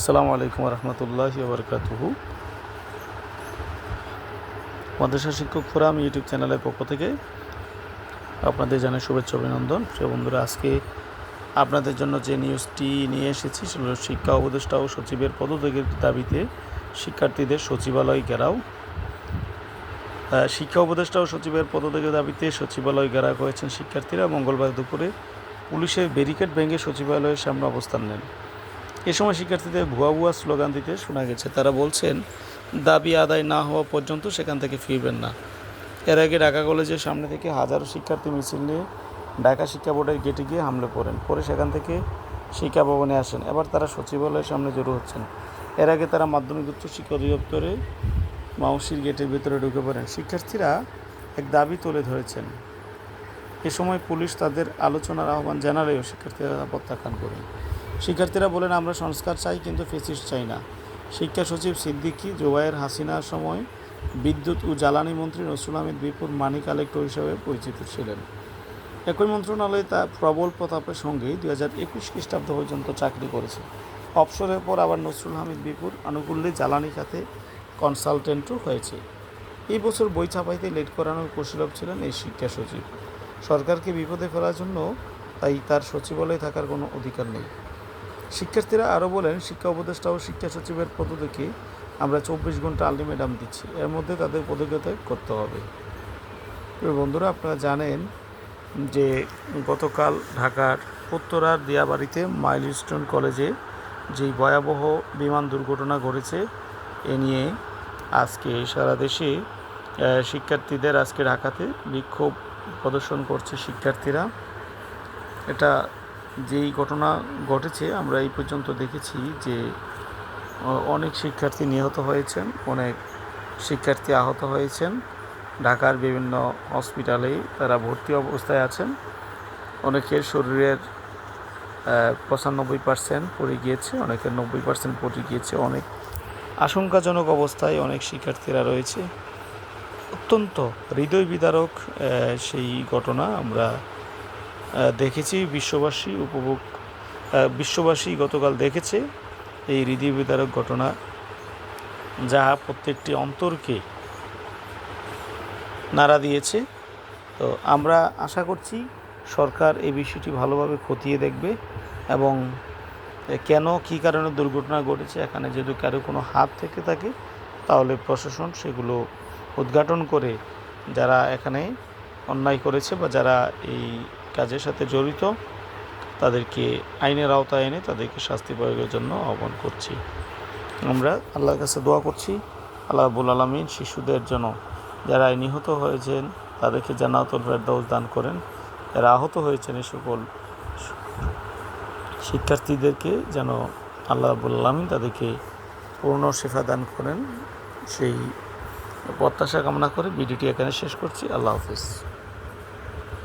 আসসালামু আলাইকুম রহমতুল্লাহ বরকাতুহু মাদ্রাসা শিক্ষক ফোরাম ইউটিউব চ্যানেলের পক্ষ থেকে আপনাদের জানাই শুভেচ্ছা, অভিনন্দন। প্রিয় বন্ধুরা, আজকে আপনাদের জন্য যে নিউজটি নিয়ে এসেছি সেটা হলো শিক্ষা উপদেষ্টা ও সচিবের পদত্যাগের দাবিতে শিক্ষার্থীদের সচিবালয় ঘেরাও। শিক্ষা উপদেষ্টা ও সচিবের পদত্যাগের দাবিতে সচিবালয় ঘেরাও করেছেন শিক্ষার্থীরা। মঙ্গলবার দুপুরে পুলিশের ব্যারিকেড ভেঙে সচিবালয়ের সামনে অবস্থান নেন। এ সময় শিক্ষার্থীদের ভুয়া ভুয়া স্লোগান দিতে শোনা গেছে। তারা বলছেন, দাবি আদায় না হওয়া পর্যন্ত সেখান থেকে ফিরবেন না। এর আগে ঢাকা কলেজের সামনে থেকে হাজারো শিক্ষার্থী মিছিল নিয়ে ঢাকা শিক্ষা বোর্ডের গেটে গিয়ে হামলে পড়েন পরে সেখান থেকে শিক্ষা ভবনে আসেন। এবার তারা সচিবালয়ের সামনে জড়ো হচ্ছেন। এর আগে তারা মাধ্যমিক, উচ্চ শিক্ষা অধিদপ্তরে মাউসির গেটের ভিতরে ঢুকে পড়েন। শিক্ষার্থীরা এক দাবি তুলে ধরেছেন। এ সময় পুলিশ তাদের আলোচনার আহ্বান জানালেও শিক্ষার্থীরা প্রত্যাখ্যান করেন। শিক্ষার্থীরা বলেন, আমরা সংস্কার চাই কিন্তু ফেসিস্ট চাই না। শিক্ষা সচিব সিদ্দিকি জোবায়ের হাসিনার সময় বিদ্যুৎ ও জ্বালানি মন্ত্রী নসরুল আহমেদ বিপুর মানি কালেক্টর হিসেবে পরিচিত ছিলেন। একই মন্ত্রণালয়ে তা প্রবল প্রতাপের সঙ্গেই দুই হাজার একুশ খ্রিস্টাব্দ পর্যন্ত চাকরি করেছে। অবসরের পর আবার নসরুল হামিদ বিপুর আনুকূল্যে জ্বালানি খাতে কনসালটেন্টও হয়েছে। এই বছর বই ছাপাইতে লেট করানোর কৌশলভ ছিলেন এই শিক্ষা সচিব। সরকারকে বিপদে ফেলার জন্য তাই তার সচিবালয়ে থাকার কোনো অধিকার নেই। শিক্ষার্থীরা আরও বলেন, শিক্ষা উপদেষ্টা ও শিক্ষা সচিবের পদত্যাগে আমরা চব্বিশ ঘণ্টা আলটিমেটাম দিচ্ছি। এর মধ্যে তাদের পদত্যাগ করতে হবে। বন্ধুরা, আপনারা জানেন যে গতকাল ঢাকার উত্তরার দিয়াবাড়িতে মাইলস্টোন কলেজে যেই ভয়াবহ বিমান দুর্ঘটনা ঘটেছে, এ নিয়ে আজকে সারা দেশে শিক্ষার্থীদের আজকে ঢাকাতে বিক্ষোভ প্রদর্শন করছে শিক্ষার্থীরা। এটা যেই ঘটনা ঘটেছে, আমরা এই পর্যন্ত দেখেছি যে অনেক শিক্ষার্থী নিহত হয়েছেন, অনেক শিক্ষার্থী আহত হয়েছেন। ঢাকার বিভিন্ন হসপিটালেই তারা ভর্তি অবস্থায় আছেন। অনেকের শরীরের পঁচানব্বই পার্সেন্ট পড়ে গিয়েছে, অনেকের নব্বই পার্সেন্ট পড়ে গিয়েছে। অনেক আশঙ্কাজনক অবস্থায় অনেক শিক্ষার্থীরা রয়েছে। অত্যন্ত হৃদয় বিদারক সেই ঘটনা আমরা দেখেছি, বিশ্ববাসী উপভোগ বিশ্ববাসী গতকাল দেখেছে এই হৃদয় বিদারক ঘটনা, যা প্রত্যেকটি অন্তরকে নাড়া দিয়েছে। তো আমরা আশা করছি সরকার এই বিষয়টি ভালোভাবে খতিয়ে দেখবে এবং কেন, কী কারণে দুর্ঘটনা ঘটেছে, এখানে যদি কারও কোনো হাত থেকে থাকে, তাহলে প্রশাসন সেগুলো উদ্ঘাটন করে যারা এখানে অন্যায় করেছে বা যারা এই কাজের সাথে জড়িত। তাদেরকে আইনের আওতায় এনে তাদেরকে শাস্তি প্রয়োগের জন্য আহ্বান করছি। আমরা আল্লাহর কাছে দোয়া করছি, আল্লাহ আবুল আলমিন শিশুদের জন্য যারা নিহত হয়েছেন, তাদেরকে জান্নাতুল ফেরদাউস দান করেন। যারা আহত হয়েছেন এই সকল শিক্ষার্থীদেরকে যেন আল্লাহ আবুল আলমিন তাদেরকে পূর্ণ শেফা দান করেন। সেই প্রত্যাশা কামনা করে ভিডিওটি এখানে শেষ করছি। আল্লাহ হাফিজ।